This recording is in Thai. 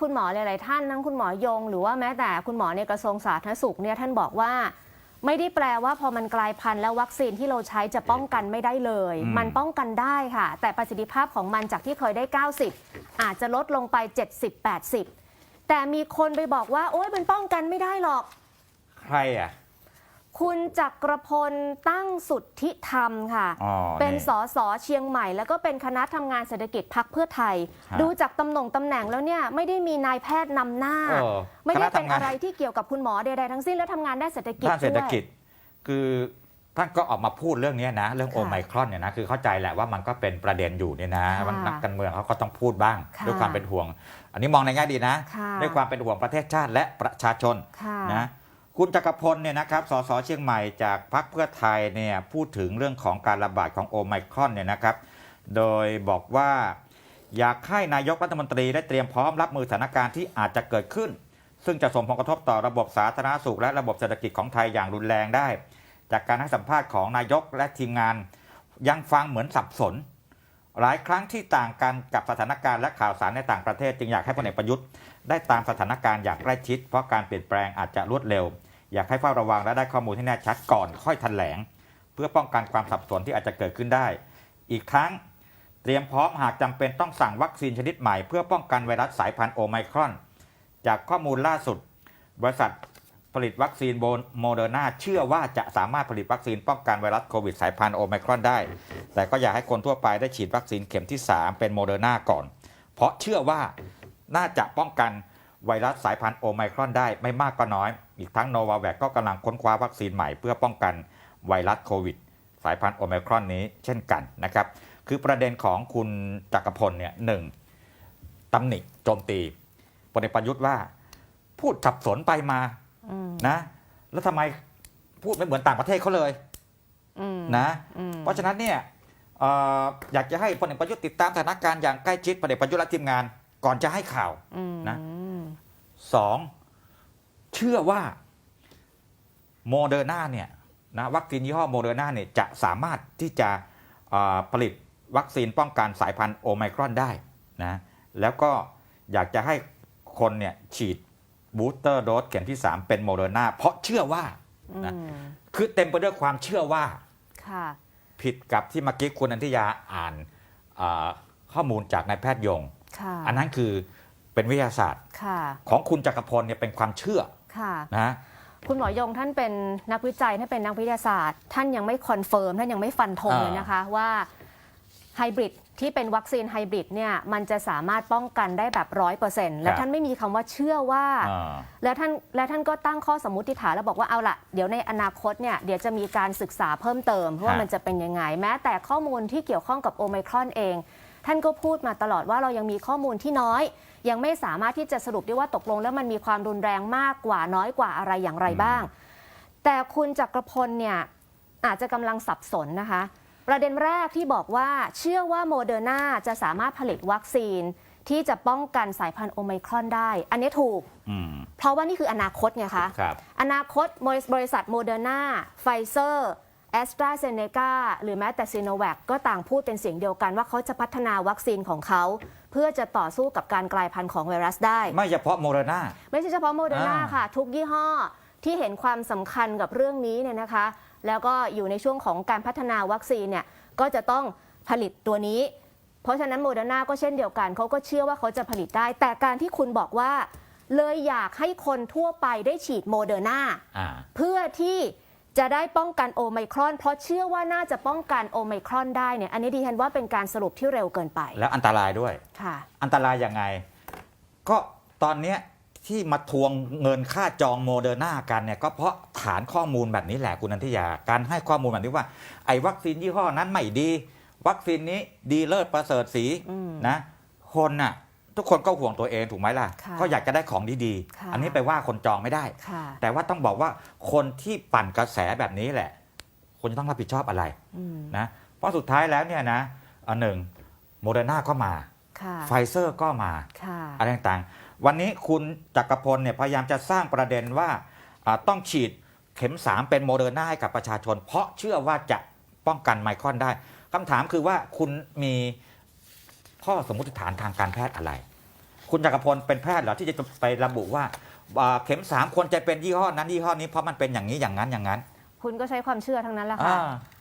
คุณหมอหลาย ๆ ท่านทั้งคุณหมอยง หรือว่าแม้แต่คุณหมอในกระทรวงสาธารณสุขเนี่ยท่านบอกว่า ไม่ได้แปลว่าพอมันกลายพันธุ์แล้ววัคซีนที่เราใช้จะป้องกันไม่ได้เลยอืมมันป้องกันได้ค่ะ แต่ประสิทธิภาพของมันจากที่เคยได้ 90 อาจจะลดลงไป 70-80 แต่มีคนไปบอกว่า โอ๊ยมันป้องกันไม่ได้หรอก ใครอะ คุณจักรพลตั้งสุทธิธรรมค่ะ อ๋อเป็นนี่สสเชียงใหม่ แล้วก็เป็นคณะทำงานเศรษฐกิจพักเพื่อไทยฮะดูจากตำแหน่งตำแหน่งแล้วเนี่ยไม่ได้มีนายแพทย์นำหน้า เออไม่ได้คณะเป็นทำงาน อะไรที่เกี่ยวกับคุณหมอใดๆทั้งสิ้นแล้วทำงานด้านเศรษฐกิจด้านเศรษฐด้วยกิจคือท่านก็ออกมาพูดเรื่องนี้นะ เรื่องค่ะโอไมครอนเนี่ยนะคือเข้าใจแหละว่ามันก็เป็นประเด็นอยู่เนี่ยนะค่ะว่านักการเมืองเขาก็ต้องพูดบ้าง ค่ะด้วยความเป็นห่วง อันนี้มองในแง่ดีนะ ค่ะ ด้วยความเป็นห่วงประเทศชาติและประชาชนค่ะ นะ คุณจักรพลเนี่ยนะครับ สสเชียงใหม่จากพรรคเพื่อไทยเนี่ยพูดถึงเรื่องของการระบาดของโอไมครอนเนี่ยนะครับ โดยบอกว่าอยากให้นายกรัฐมนตรีได้เตรียมพร้อมรับมือสถานการณ์ที่อาจจะเกิดขึ้น ซึ่งจะส่งผลกระทบต่อระบบสาธารณสุข และระบบเศรษฐกิจของไทยอย่างรุนแรงได้ จากการให้สัมภาษณ์ของนายกและทีมงานยังฟังเหมือนสับสน หลายครั้งที่ต่างกันกับสถานการณ์และข่าวสารในต่างประเทศ จึงอยากให้พลเอกประยุทธ์ได้ตามสถานการณ์อย่างใกล้ชิด เพราะการเปลี่ยนแปลงอาจจะรวดเร็ว อยากให้เฝ้าระวังและได้ข้อมูลที่แน่ชัดก่อนค่อยแถลง เพื่อป้องกันความสับสนที่อาจจะเกิดขึ้นได้ อีกทั้งเตรียมพร้อมหากจำเป็นต้องสั่งวัคซีนชนิดใหม่เพื่อป้องกันไวรัสสายพันธุ์โอไมครอน จากข้อมูลล่าสุด บริษัทผลิตวัคซีนโบโมเดอร์นาเชื่อว่าจะสามารถผลิตวัคซีนป้องกันไวรัสโควิดสายพันธุ์โอไมครอนได้ แต่ก็อยากให้คนทั่วไปได้ฉีดวัคซีนเข็มที่ 3 เป็นโมเดอร์นาก่อน เพราะเชื่อว่าน่าจะป้องกัน ไวรัสสายพันธุ์โอไมครอนได้ไม่มากก็น้อย อีกทั้งโนวาแวคก็กำลังค้นคว้าวัคซีนใหม่เพื่อป้องกันไวรัสโควิด สายพันธุ์โอไมครอนนี้เช่นกันนะครับ คือประเด็นของคุณจักรพลเนี่ยหนึ่งตำหนิโจมตีพลเอกประยุทธ์ว่า พูดสับสนไปมาอืมนะ แล้วทำไมพูดไม่เหมือนต่างประเทศเขาเลยอืมนะอืมเพราะฉะนั้นเนี่ยเอ่ออยากจะให้พลเอกประยุทธ์ติดตามสถานการณ์อย่างใกล้ชิดพลเอกประยุทธ์และทีมงาน ก่อนจะให้ข่าวอืมนะ สองเชื่อว่าโมเดอร์นาเนี่ยนะวัคซีนยี่ห้อโมเดอร์นาเนี่ยจะสามารถที่จะเอ่อผลิตวัคซีนป้องกันสายพันธุ์โอไมครอนได้นะแล้วก็อยากจะให้คนเนี่ยฉีดบูสเตอร์โดสเข็มที่ 3 เป็นโมเดอร์นาเพราะเชื่อว่านะอืมคือเต็มไปด้วยความเชื่อว่าค่ะผิดกับที่เมื่อกี้คุณนันทิยาอ่านเออข้อมูลจากนายแพทย์ยงค่ะอันนั้นคือ เป็นวิทยาศาสตร์ ค่ะ ของคุณจักรพลเนี่ยเป็นความเชื่อค่ะ นะคุณหมอยงท่านเป็นนักวิจัยท่านเป็นนักวิทยาศาสตร์ ท่านยังไม่คอนเฟิร์มท่านยังไม่ฟันธงอ่าเลยนะคะว่าไฮบริดที่เป็นวัคซีนไฮบริดเนี่ยมันจะสามารถป้องกันได้แบบร้อยเปอร์เซ็นต์และท่านไม่มีคำว่าเชื่อว่าอ่าแล้วท่านและท่านก็ตั้งข้อสมมติฐานแล้วบอกว่าเอาละเดี๋ยวในอนาคตเนี่ยเดี๋ยวจะมีการศึกษาเพิ่มเติมว่าฮะมันจะเป็นยังไง แม้แต่ข้อมูลที่เกี่ยวข้องกับโอไมครอนเอง ท่านก็พูดมาตลอดว่าเรายังมีข้อมูลที่น้อย ยังไม่สามารถที่จะสรุปได้ว่าตกลงแล้วมันมีความรุนแรงมากกว่าน้อยกว่าอะไรอย่างไรบ้าง แต่คุณจักรพลเนี่ยอาจจะกำลังสับสนนะคะ ประเด็นแรกที่บอกว่าเชื่อว่าโมเดอร์นาจะสามารถผลิตวัคซีนที่จะป้องกันสายพันธุ์โอไมครอนได้ อันนี้ถูกอืมเพราะว่านี่คืออนาคตไงคะครับอนาคตบริษัทโมเดอร์นาไฟเซอร์ แอสตราเซเนกาหรือแม้แต่ซีโนแวคก็ต่างพูดเป็นเสียงเดียวกันว่าเขาจะพัฒนาวัคซีนของเขา เพื่อจะต่อสู้กับการกลายพันธุ์ของไวรัสได้ ไม่เฉพาะโมเดอร์นาไม่ใช่เฉพาะโมเดอร์นาอ่าค่ะ ทุกยี่ห้อที่เห็นความสำคัญกับเรื่องนี้เนี่ยนะคะ แล้วก็อยู่ในช่วงของการพัฒนาวัคซีนเนี่ยก็จะต้องผลิตตัวนี้ เพราะฉะนั้นโมเดอร์นาก็เช่นเดียวกันเขาก็เชื่อว่าเขาจะผลิตได้ แต่การที่คุณบอกว่า เลยอยากให้คนทั่วไปได้ฉีดโมเดอร์นาอ่าเพื่อที่ จะได้ป้องกันโอไมครอน เพราะเชื่อว่าน่าจะป้องกันโอไมครอนได้เนี่ยอันนี้ดิฉันว่าเป็นการสรุปที่เร็วเกินไปแล้วอันตรายด้วย ค่ะ อันตรายยังไง ก็ตอนเนี้ยที่มาทวงเงินค่าจองโมเดอร์นากันเนี่ยก็เพราะฐานข้อมูลแบบนี้แหละคุณนันทิยา การให้ข้อมูลแบบนี้ว่า ไอ้วัคซีนยี่ห้อนั้นไม่ดี วัคซีนนี้ดีเลิศประเสริฐสีอืม นะคนน่ะ ทุกคนก็ห่วงตัวเองถูกไหมล่ะ ค่ะก็อยากจะได้ของดีค่ะ ๆ อันนี้ไปว่าคนจองไม่ได้ ค่ะแต่ว่าต้องบอกว่าคนที่ปั่นกระแสแบบนี้แหละคุณจะต้องรับผิดชอบอะไรอืมนะเพราะสุดท้ายแล้วเนี่ยนะอันหนึ่งโมเดอร์นาก็มาค่ะไฟเซอร์ก็มา ค่ะ อะไรต่างๆ วันนี้คุณจักรพลเนี่ยพยายามจะสร้างประเด็นว่าอ่าต้องฉีดเข็ม 3 เป็นโมเดอร์นาให้กับประชาชน เพราะเชื่อว่าจะป้องกันไมครอนได้คำถามคือว่าคุณมี ข้อสมมติฐานทางการแพทย์อะไร คุณจักรพลเป็นแพทย์เหรอที่จะไประบุว่าอ่าเข็มสามควรจะเป็นยี่ห้อนั้นยี่ห้อนี้เพราะมันเป็นอย่างนี้อย่างนั้นอย่างนั้น คุณก็ใช้ความเชื่อทั้งนั้นแหละค่ะอ่า